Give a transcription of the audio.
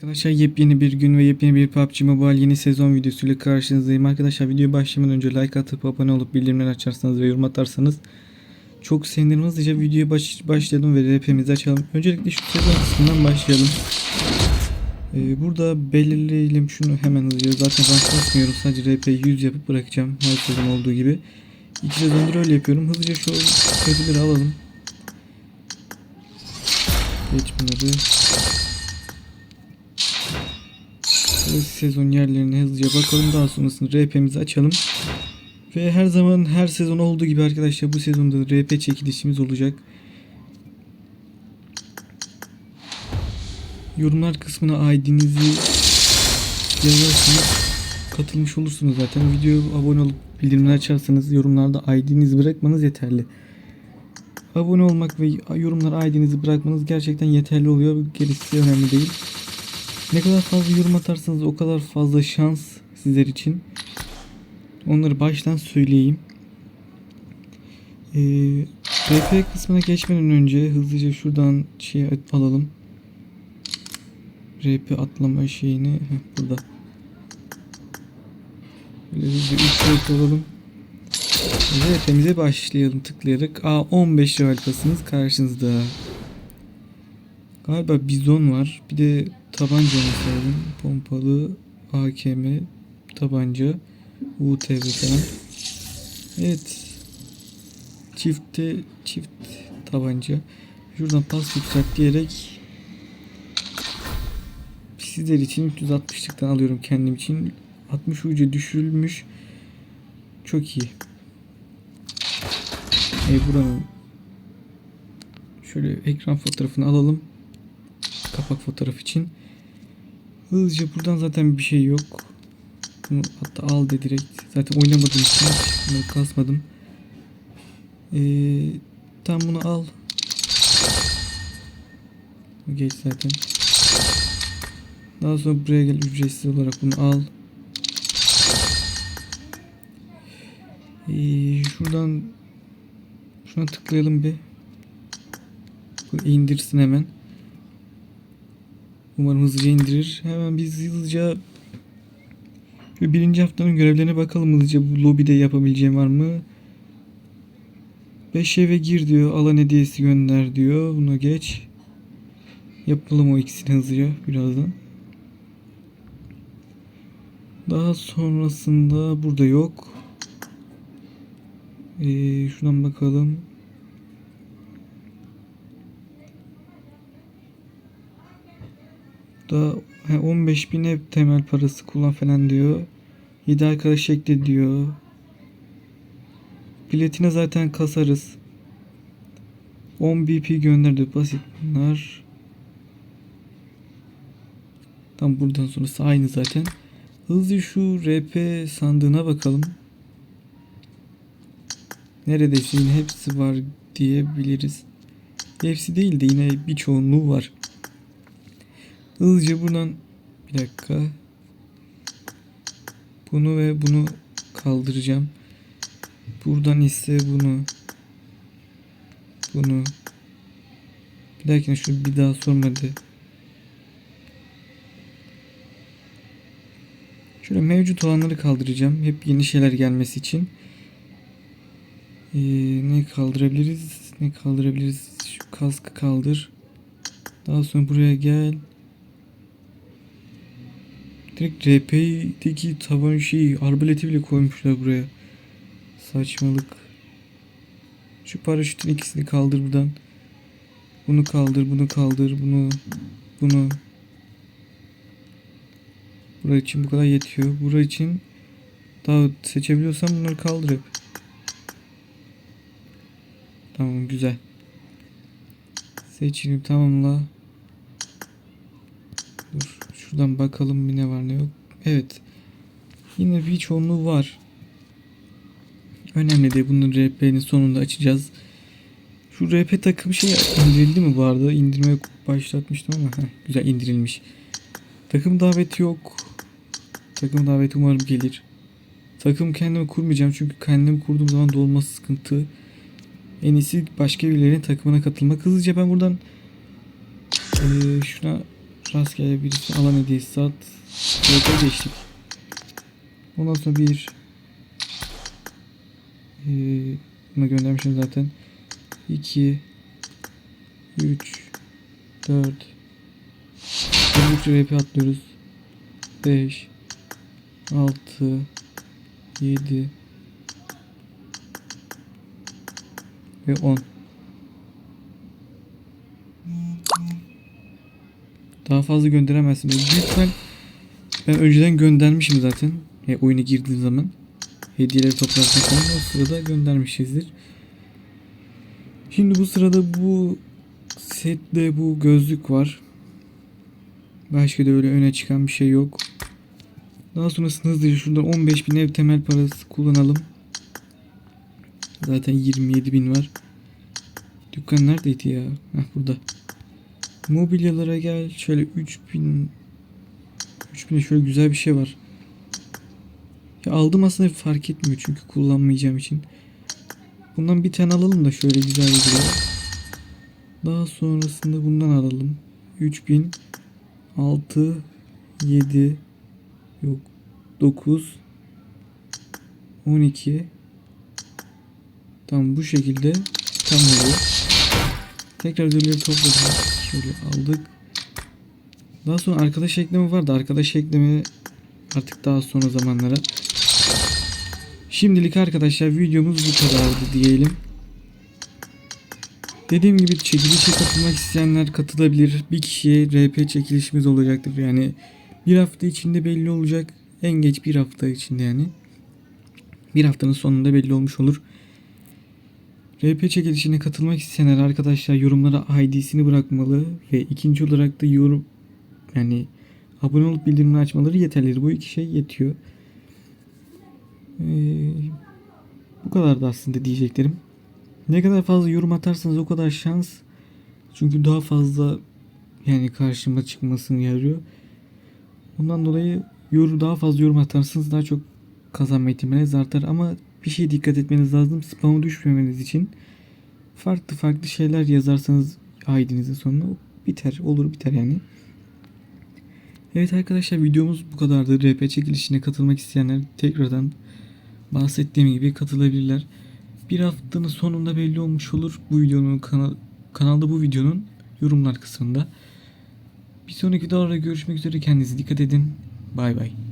Arkadaşlar yepyeni bir gün ve yepyeni bir PUBG Mobile yeni sezon videosuyla karşınızdayım. Arkadaşlar videoya başlamadan önce like atıp abone olup bildirimleri açarsanız ve yorum atarsanız çok sevinirim. Hızlıca videoya baş, başlayalım ve RP'mizi açalım. Öncelikle şu sezon kısmından başlayalım. Ee, burada belirleyelim şunu hemen hızlıca. Zaten rank basmıyorum. Sadece RP 100 yapıp bırakacağım. Her sezon olduğu gibi. İki sezondur öyle yapıyorum. Hızlıca şu ödülleri alalım. Geç bunları. Sezon yerlerine hızlıca bakalım. Daha sonrasında RP'mizi açalım. Ve her zaman her sezon olduğu gibi arkadaşlar bu sezonda da RP çekilişimiz olacak. Yorumlar kısmına ID'nizi yazarsanız katılmış olursunuz zaten. Videoya abone olup bildirimleri açarsanız yorumlarda ID'nizi bırakmanız yeterli. Abone olmak ve yorumlara ID'nizi bırakmanız gerçekten yeterli oluyor. Gerisi önemli değil. Ne kadar fazla yorum atarsanız o kadar fazla şans sizler için. Onları baştan söyleyeyim. Ee, RP kısmına geçmeden önce hızlıca şuradan şey alalım. RP atlama şeyini heh, burada. Böyle hızlıca 3 RP alalım. RP'mize başlayalım tıklayarak. Aa 15 alfasınız karşınızda. Galiba bizon var. Bir de tabanca mesela pompalı AKM tabanca UTV falan. Evet. Çifte çift tabanca. Şuradan pas yükselt diyerek sizler için 360'lıktan alıyorum kendim için. 60 ucu düşürülmüş. Çok iyi. E buranın şöyle ekran fotoğrafını alalım kapak fotoğraf için. Hızlıca buradan zaten bir şey yok. Bunu hatta al de direkt. Zaten oynamadığım için bunu kasmadım. Ee, tam bunu al. Geç zaten. Daha sonra buraya gel ücretsiz olarak bunu al. Ee, şuradan şuna tıklayalım bir. Bu indirsin hemen. Umarım hızlıca indirir. Hemen biz hızlıca şu birinci haftanın görevlerine bakalım hızlıca. Bu lobide yapabileceğim var mı? 5 eve gir diyor. Alan hediyesi gönder diyor. Buna geç. Yapalım o ikisini hızlıca birazdan. Daha sonrasında burada yok. Ee, şuradan bakalım. Da 15 bin ev temel parası kullan falan diyor. 7 arkadaş ekle diyor. Biletine zaten kasarız. 10 BP gönderdi basit bunlar. Tam buradan sonrası aynı zaten. Hızlı şu RP sandığına bakalım. Neredeyse yine hepsi var diyebiliriz. Hepsi değil de yine bir çoğunluğu var. Hızlıca buradan bir dakika. Bunu ve bunu kaldıracağım. Buradan ise bunu bunu bir dakika şu bir daha sormadı. Şöyle mevcut olanları kaldıracağım. Hep yeni şeyler gelmesi için. Ee, ne kaldırabiliriz? Ne kaldırabiliriz? Şu kaskı kaldır. Daha sonra buraya gel. Direkt RP'deki taban şeyi arbaleti bile koymuşlar buraya. Saçmalık. Şu paraşütün ikisini kaldır buradan. Bunu kaldır, bunu kaldır, bunu, bunu. Buraya için bu kadar yetiyor. Buraya için daha seçebiliyorsam bunları kaldır hep. Tamam güzel. Seçelim tamamla. Şuradan bakalım bir ne var ne yok. Evet. Yine bir çoğunluğu var. Önemli değil. Bunu RP'nin sonunda açacağız. Şu RP takım şey indirildi mi bu arada? İndirmeye başlatmıştım ama heh, güzel indirilmiş. Takım daveti yok. Takım daveti umarım gelir. Takım kendime kurmayacağım çünkü kendim kurduğum zaman dolması sıkıntı. En iyisi başka birilerinin takımına katılmak. Hızlıca ben buradan ee, şuna Rastgele birisi alan hediyesi sat. Böyle geçtik. Ondan sonra bir ee, bunu göndermişim zaten. 2 3 4 13 RP atlıyoruz. 5 6 7 ve 10 Daha fazla gönderemezsiniz. Büyük ihtimal ben önceden göndermişim zaten. E, oyuna girdiğim zaman. Hediyeleri toplarken falan o sırada göndermişizdir. Şimdi bu sırada bu sette bu gözlük var. Başka da öyle öne çıkan bir şey yok. Daha sonrasında hızlıca şuradan 15.000 ev temel parası kullanalım. Zaten 27.000 var. Dükkan neredeydi ya? Heh burada. Mobilyalara gel. Şöyle 3000 3000'e şöyle güzel bir şey var. Ya aldım aslında fark etmiyor çünkü kullanmayacağım için. Bundan bir tane alalım da şöyle güzel bir şey. Daha sonrasında bundan alalım. 3000 6 7 yok 9 12 Tam bu şekilde tam oluyor. Tekrar ödülleri topladık. Şöyle aldık. Daha sonra arkadaş ekleme vardı. Arkadaş ekleme artık daha sonra zamanlara. Şimdilik arkadaşlar videomuz bu kadardı diyelim. Dediğim gibi çekilişe katılmak isteyenler katılabilir. Bir kişiye RP çekilişimiz olacaktır. Yani bir hafta içinde belli olacak. En geç bir hafta içinde yani. Bir haftanın sonunda belli olmuş olur. RP çekilişine katılmak isteyenler arkadaşlar yorumlara ID'sini bırakmalı ve ikinci olarak da yorum yani abone olup bildirimini açmaları yeterlidir. Bu iki şey yetiyor. Ee, bu kadar da aslında diyeceklerim. Ne kadar fazla yorum atarsanız o kadar şans. Çünkü daha fazla yani karşıma çıkmasını yarıyor. Ondan dolayı yorum daha fazla yorum atarsanız daha çok kazanma ihtimaliniz artar ama bir şeye dikkat etmeniz lazım. Spam'a düşmemeniz için farklı farklı şeyler yazarsanız ID'nizin sonuna biter. Olur biter yani. Evet arkadaşlar videomuz bu kadardı. RP çekilişine katılmak isteyenler tekrardan bahsettiğim gibi katılabilirler. Bir haftanın sonunda belli olmuş olur. Bu videonun kanal, kanalda bu videonun yorumlar kısmında. Bir sonraki videolarda görüşmek üzere. Kendinize dikkat edin. Bay bay.